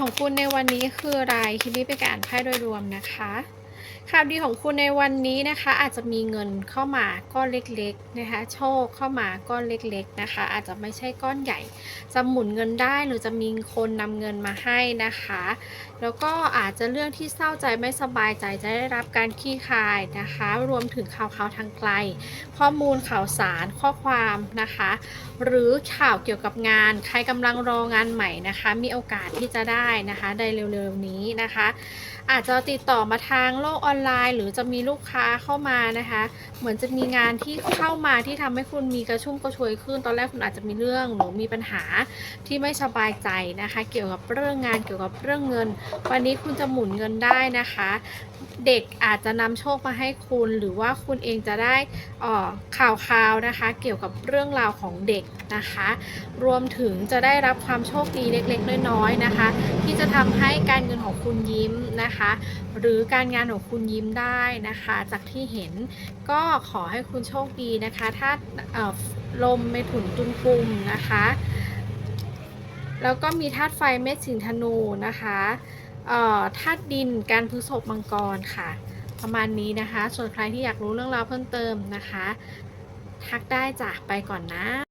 ของคุณในวันนี้คืออะไรคิดนี้ไปการอ่านไพ่โดยรวมนะคะ ข่าวดีของคุณในวันนี้นะคะ อาจจะมีเงินเข้ามาก้อนเล็กๆนะคะ โชคเข้ามาก้อนเล็กๆนะคะ อาจจะไม่ใช่ก้อนใหญ่ จะหมุนเงินได้หรือจะมีคนนำเงินมาให้นะคะ แล้วก็อาจจะเรื่องที่เศร้าใจไม่สบายใจจะได้รับการขี้คายนะคะ รวมถึงข่าวข่าวทางไกล ข้อมูลข่าวสารข้อความนะคะ หรือข่าวเกี่ยวกับงาน ใครกำลังรองานใหม่นะคะ มีโอกาสที่จะได้นะคะในเร็วๆนี้นะคะ อาจจะติดต่อมาทางโลกออนไลน์ หรือจะมีลูกค้าเข้ามานะคะ เหมือนจะมีงานที่เข้ามาที่ทำให้คุณมีกระชุ่มกระชวยขึ้น ตอนแรกคุณอาจจะมีเรื่องหรือมีปัญหาที่ไม่สบายใจนะคะ เกี่ยวกับเรื่องงานเกี่ยวกับเรื่องเงิน วันนี้คุณจะหมุนเงินได้นะคะ เด็กอาจจะนำโชคมาให้คุณหรือว่าคุณเองจะได้อ่อข่าวข่าวนะคะ เกี่ยวกับเรื่องราวของเด็กนะคะ รวมถึงจะได้รับความโชคดีเล็ก ๆ น้อยๆนะคะ ที่จะทำให้การเงินของคุณยิ้มนะคะ หรือการงานของคุณยิ้มได้นะคะ จากที่เห็นก็ขอให้คุณโชคดีนะคะ ถ้าลมเมถุนตุลกุมนะคะ แล้วก็มีธาตุไฟเมษสิงห์ธนูนะคะธาตุดินการพฤษภมังกรค่ะ ประมาณนี้นะคะ ส่วนใครที่อยากรู้เรื่องราวเพิ่มเติมนะคะ ทักได้จ้ะไปก่อนนะ